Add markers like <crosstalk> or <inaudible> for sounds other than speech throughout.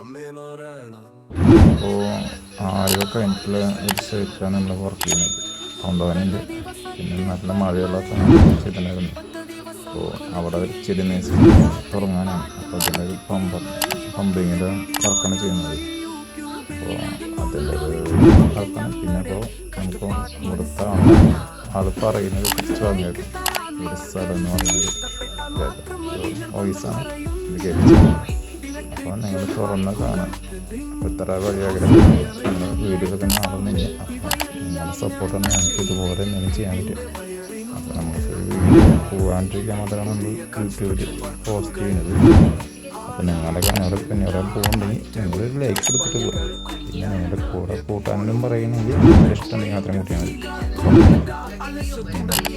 അപ്പോൾ ആലുവ കഴിഞ്ഞിട്ടുള്ള ഒരു സൈറ്റിലാണ് നമ്മൾ വർക്ക് ചെയ്യുന്നത്. കൊണ്ടുപോകാനുണ്ട് പിന്നെ നല്ല മഴയുള്ള ചെയ്തിട്ടുണ്ടായിരുന്നു. അപ്പോൾ അവിടെ ഒരു ചെടി നേഴ്സ് തുടങ്ങാനാണ് അപ്പോൾ അതിന്റെ ഒരു പമ്പ പമ്പിങ്ങിന്റെ വർക്കാണ് ചെയ്യുന്നത്. അപ്പോൾ അതിന്റെ ഒരു വർക്കാണ് പിന്നെ അപ്പോൾ നമുക്ക് ഇവിടുത്തെ ആൾ പറയുന്നത് കുറച്ച് പറഞ്ഞത് ഒരു സ്ഥലം എന്ന് പറയുന്നത് വോയിസാണ് ഇത് അപ്പോൾ നിങ്ങൾ തുറന്ന് കാണാം. ഇത്ര വഴിയാഗ്രഹം വീഡിയോ ഒക്കെ മാറുന്നില്ല നിങ്ങളുടെ സപ്പോർട്ടാണ് ഞങ്ങൾക്ക് ഇതുപോലെ എന്തെങ്കിലും ചെയ്യാൻ പറ്റും. അപ്പോൾ നമുക്ക് പോകാണ്ടിരിക്കാൻ മാത്രമാണ് നമ്മൾ യൂട്യൂബിൽ പോസ്റ്റ് ചെയ്യുന്നത്. അപ്പോൾ നിങ്ങളുടെ കാണാൻ പിന്നെ ഒരാൾ പോകുന്നുണ്ടെങ്കിൽ നിങ്ങൾ ലൈക്ക് കൊടുത്തിട്ട് പോകും പിന്നെ നിങ്ങളുടെ കൂടെ കൂട്ടാനും നിങ്ങൾക്ക് ഇഷ്ടമുണ്ടെങ്കിൽ മാത്രം കൂട്ടിയാൽ മതി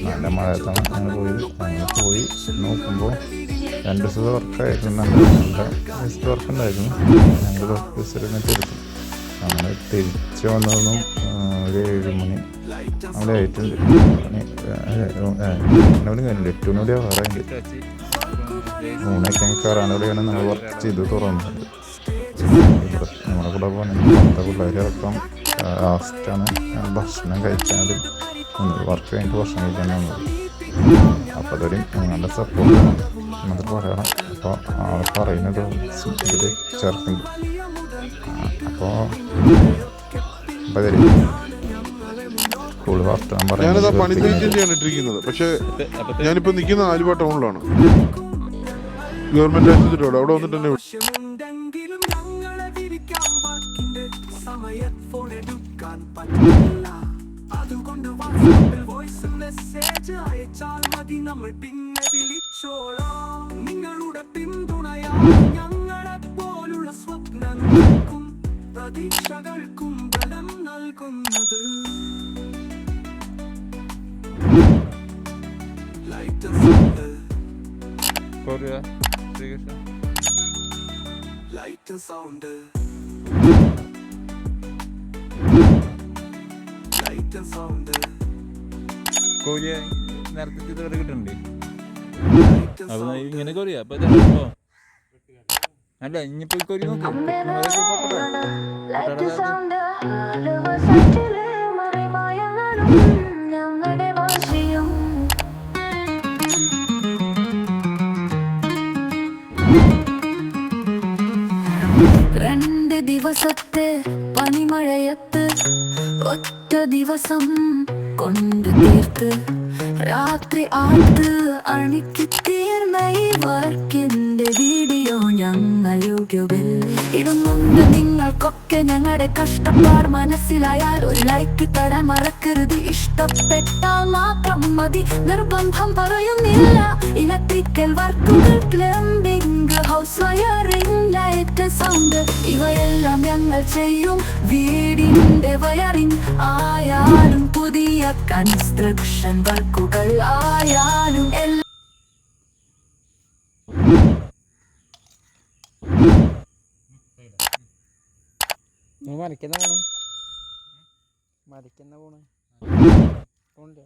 നല്ല മഴയത്താണ് ഞങ്ങൾ പോയി അങ്ങനെ പോയി നോക്കുമ്പോൾ രണ്ട് ദിവസത്തെ വർക്കായിരുന്നു ദിവസത്തെ വർക്ക് ഉണ്ടായിരുന്നു. ഞങ്ങൾ പത്ത് ദിവസം തീർക്കും നമ്മൾ തിരിച്ച് വന്നതൊന്നും ഒരു ഏഴ് മണി. അവിടെ ആയിട്ടുണ്ട്. മണി മണി കഴിഞ്ഞില്ല? എട്ട് മണി ആറായിട്ട് മൂന്നൊക്കെ കയറാനോടെയാണ് നമ്മൾ വർക്ക് ചെയ്ത് തുറന്നത്. നമ്മളെ കൂടെ പിള്ളേർ ഇറക്കം ലാസ്റ്റാണ് ഭക്ഷണം കഴിച്ചാൽ വർക്ക് കഴിഞ്ഞിട്ട് ഭക്ഷണം കഴിക്കാൻ വന്നത്. അപ്പോൾ അതൊരു നല്ല സപ്പോർട്ട് എന്നൊക്കെ പറയണം. അപ്പോൾ ആൾ പറയുന്നത് ഇതിൽ ചേർക്കുന്നുണ്ട്. അപ്പോൾ ഞാനിതാ പണി പറയുന്നത് തേക്കിന്റെയാണ് ഇട്ടിരിക്കുന്നത്. പക്ഷെ ഞാനിപ്പോ നിൽക്കുന്ന ആലുവ ടൗണിലാണ് ഗവൺമെന്റ് ആശുപത്രിയോട് അവിടെ വന്നിട്ട് തന്നെ സമയത്ത് ഫോൺ എടുക്കാൻ പറ്റില്ല. അതുകൊണ്ട് വാട്സാപ്പിൽ വോയിസ് മെസ്സേജ് അയച്ചാൽ മതി. നമ്മൾ പിന്നെ വിളിച്ചോളാം. നിങ്ങളുടെ പിന്തുണയാ ഞങ്ങളെ പോലുള്ള സ്വപ്നങ്ങൾക്കും പ്രതീക്ഷകൾക്കും ബലം നൽകുന്നത്. ലൈറ്റ് സൗണ്ട് ലൈറ്റ് സൗണ്ട് കോഴിയെ നേരത്തെ ഇതുവരെ കിട്ടണ്ടേ? അപ്പൊ ഇങ്ങനെ കോരിയാ. അപ്പൊ അല്ല ഇനിയിപ്പോ കോരി രണ്ട് ദിവസത്തെ പനിമഴയത്ത് ഒറ്റ ദിവസം കൊണ്ട് തീർത്ത് രാത്രി ആത്ത് അണിക്ക് വർക്കിന്റെ വീഡിയോ ഞങ്ങൾ ഇടുന്നുണ്ട്. നിങ്ങൾക്കൊക്കെ ഞങ്ങളുടെ കഷ്ടപ്പാട് മനസ്സിലായാൽ ഒരു ലൈക്ക് തരാൻ മറക്കരുത്. ഇഷ്ടപ്പെട്ടാൽ മാത്രം മതി. നിർബന്ധം പറയുന്നില്ല. ഇലക്ട്രിക്കൽ വർക്കുകൾ plumbing house wiring light sound ഇവയെല്ലാം ഞങ്ങൾ ചെയ്യും. വീടിന്റെ വയറിംഗ് ആയാലും പുതിയ കൺസ്ട്രക്ഷൻ വർക്കുകൾ ആയാലും എല്ലാം മരിക്കുന്ന പോണ് മരിക്കുന്ന പോണ് പോണില്ലേ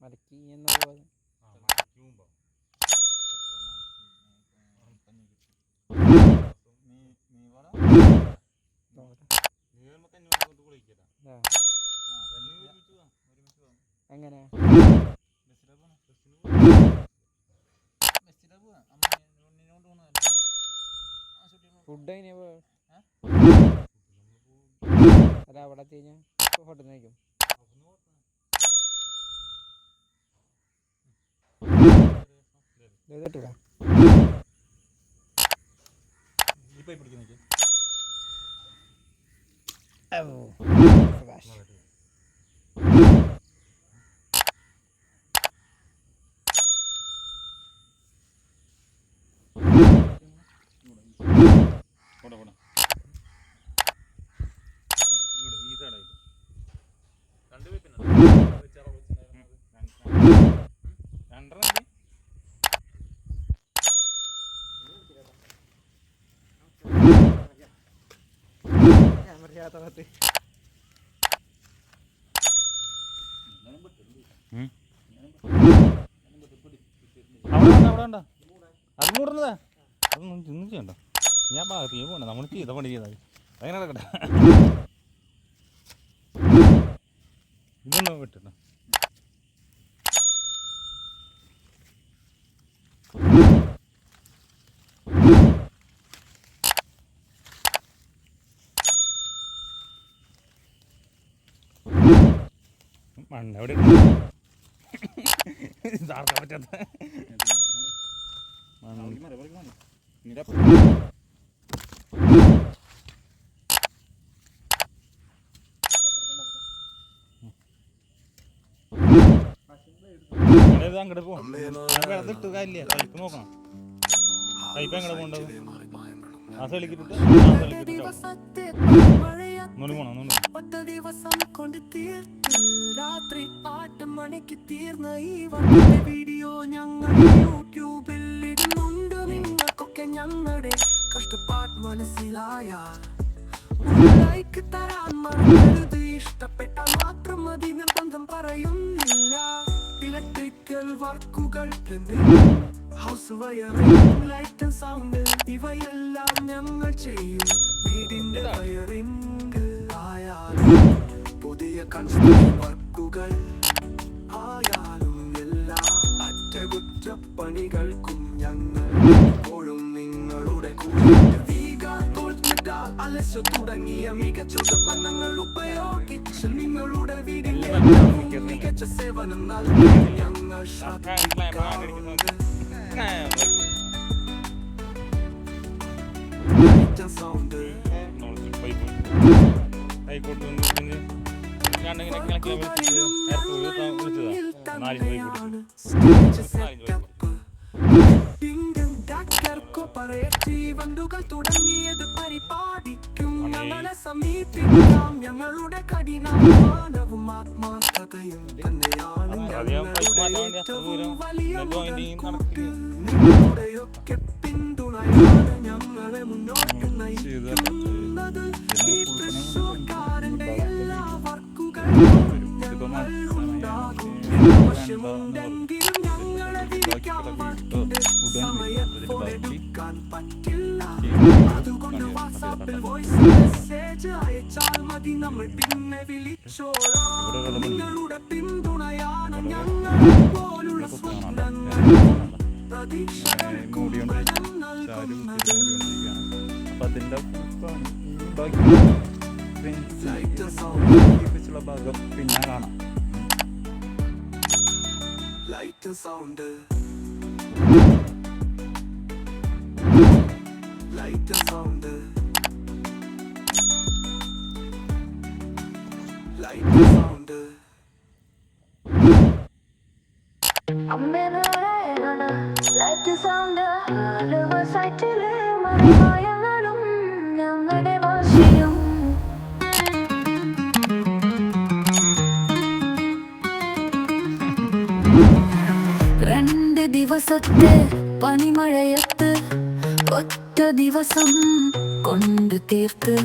മരക്കി എന്ന്. എങ്ങനെ ഫുഡ് എങ്ങനെയാ? അല്ല അവിടെ കഴിഞ്ഞാൽ ഹോട്ടലിൽ നിൽക്കും ചെയ്തിട്ടില്ല അവിടെ വേണ്ട അവിടെ ഞാൻ ഭാഗത്തേക്ക് പോകണ്ട നമ്മൾ ചെയ്ത പണി ചെയ്താൽ അങ്ങനെ നടക്കട്ടെ. ഇതൊന്നും വിട്ടിട്ടോ. <laughs> ഇതാർക്കാൻ പറ്റാത്ത? അങ്ങോട്ട് പോകാം നോക്കണം. പൈപ്പ് പോകേണ്ടത്? ആ സ്ഥലിക്കിട്ട് ആ ഒറ്റ ദിവസം കൊണ്ട് തീർത്തു. രാത്രി ആട്ട് മണിക്ക് തീർന്ന ഈ വണ്ടിയുടെ വീഡിയോ ഞങ്ങൾ യൂട്യൂബിൽ ഇടുന്നുണ്ട് നിങ്ങൾക്കൊക്കെ ഞങ്ങളുടെ കഷ്ടപ്പാട് മനസ്സിലായ ലൈക്ക് തരാൻ മറക്കരുത്. ഇഷ്ടപ്പെട്ട മാത്രം മതി. നിർബന്ധം പറയുന്നില്ല. ഇലക്ട്രിക്കൽ വർക്കുകൾ ലൈറ്റ് സൗണ്ട് ഇവയെല്ലാം ഞങ്ങൾ ചെയ്യും. വീടിന്റെ വയറിംഗ് ആയാലും പുതിയ കൺസ്ട്രക്ഷൻ വർക്കുകൾ ആയാലും എല്ലാ അറ്റകുറ്റപ്പണികൾക്കും ഞങ്ങൾ എപ്പോഴും നിങ്ങളുടെ കൂടെ. അലസോ തുടങ്ങിയ മികച്ച ഉൽപ്പന്നങ്ങൾ ഉപയോഗിച്ച് നിങ്ങളുടെ വീടിലെ മികച്ച സേവനം നൽകി ഞങ്ങൾ ശ്രദ്ധിക്കാറുണ്ട്. വന്നിട്ട് ഞാനിങ്ങനെ കിളക്കി വിളിച്ചിട്ട് വിളിച്ചതാ നാല് വണ്ടുകൾ തുടങ്ങിയത് പരിപാടിക്കും ഞങ്ങളെ സമീപിക്കാം ഞങ്ങളുടെ കഠിനാധ്വാനവും ആത്മാർത്ഥതയും ഞങ്ങളെ മുന്നോട്ട് നയിക്കുന്നത് ഈ തൃശ്ശൂർക്കാരന്റെ എല്ലാ വർക്കുകളും ഞങ്ങൾ ഉണ്ടാകും ഞങ്ങളെ നിങ്ങളുടെ പിന്തുണയാണ് ഞങ്ങൾ പോലുള്ള സ്വപ്നങ്ങൾ. ഭാഗം പിന്നെ കാണാം Light and sound. Light and sound. അമ്മേനാണ് ലൈറ്റ് സൗണ്ട് സൈറ്റിലെ മറിമായങ്ങളും ദിവസത്തെ പനിമഴയത്ത് ഒറ്റ ദിവസം കൊണ്ട് തീർത്ത്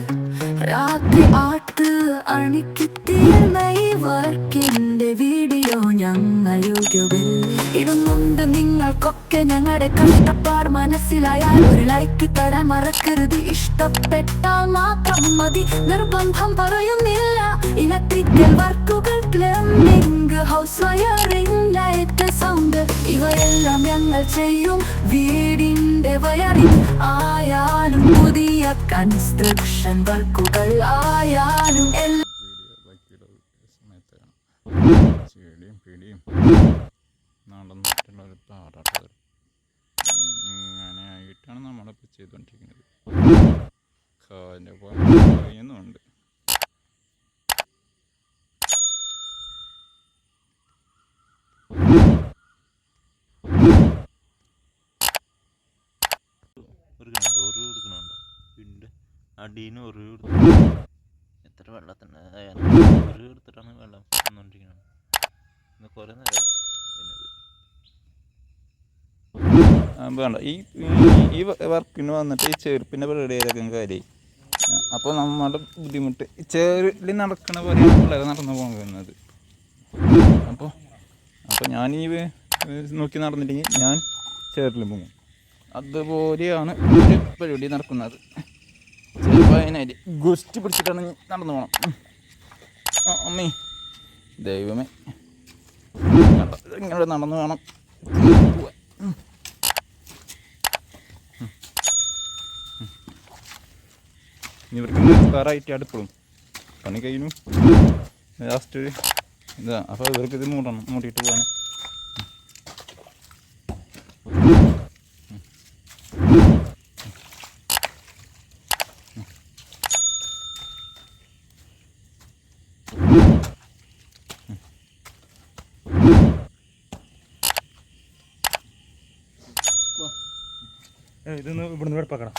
രാത്രി ആട്ട് അണിക്ക് തീർന്നെ ഈ വർക്കിന്റെ വീഡിയോ ഞങ്ങൾ യൂട്യൂബിൽ ഇടുന്നുണ്ട്. നിങ്ങൾക്കൊക്കെ ഞങ്ങളുടെ കഷ്ടപ്പാട് മനസ്സിലായാൽ ഒരു ലൈക്ക് തരാൻ മറക്കരുത്. ഇഷ്ടപ്പെട്ടാൽ മാത്രം മതി. നിർബന്ധം പറയുന്നില്ല. ഇലക്ട്രിക്കൽ വർക്കുകൾ ഹൗസ് വയറിംഗ് സൗണ്ട്. ഇവയെല്ലാം ഞങ്ങൾ ചെയ്യും. വീടിന്റെ വയറിൽ ആയാലും പുതിയ കൺസ്ട്രക്ഷൻ വർക്കുകൾ ആയാലും എല്ലാം ചെടിയും പിടിയും കാലിന്റെ പോലെ കഴിയുന്നുണ്ട് എടുക്കണുണ്ട് ഒരു എടുക്കണുണ്ട് ഒരു എത്ര വെള്ളത്തിന്റെ ഒരു എടുത്തിട്ടാണ് വെള്ളം വന്നുകൊണ്ടിരിക്കുന്നത് ഇന്ന് കുറേ നേരം വേണ്ട ഈ ഈ- വർക്കിന് വന്നിട്ട് ഈ ചെരുപ്പിന്റെ പരിപാടിയിലൊക്കെ കാര്യം അപ്പോൾ നമ്മുടെ ബുദ്ധിമുട്ട്. ചെറിൽ നടക്കണ പോലെയാണ് പിള്ളേരെ നടന്നു പോകുന്നത്. അപ്പോൾ അപ്പോൾ ഞാൻ ഈ നോക്കി നടന്നില്ലെങ്കിൽ ഞാൻ ചേറിൽ പോകും അതുപോലെയാണ് ഒരു പരിപാടി നടക്കുന്നത്. ചിലപ്പോൾ അതിനായിട്ട് ഗുസ്തി പിടിച്ചിട്ടാണ് നടന്നു പോകണം ആ, അമ്മേ. ദൈവമേ. ഇങ്ങനെ നടന്നു വേണം. ഇവർക്ക് നിർത്താറായിട്ട് അടുപ്പോഴും പണി കഴിഞ്ഞു. ലാസ്റ്റ് ഇതാ അപ്പോൾ ഇവർക്ക് ഇത് മൂടണം മൂടിയിട്ട് പോകാൻ ഇതൊന്ന് ഇവിടുന്ന് വെടുപ്പാക്കണം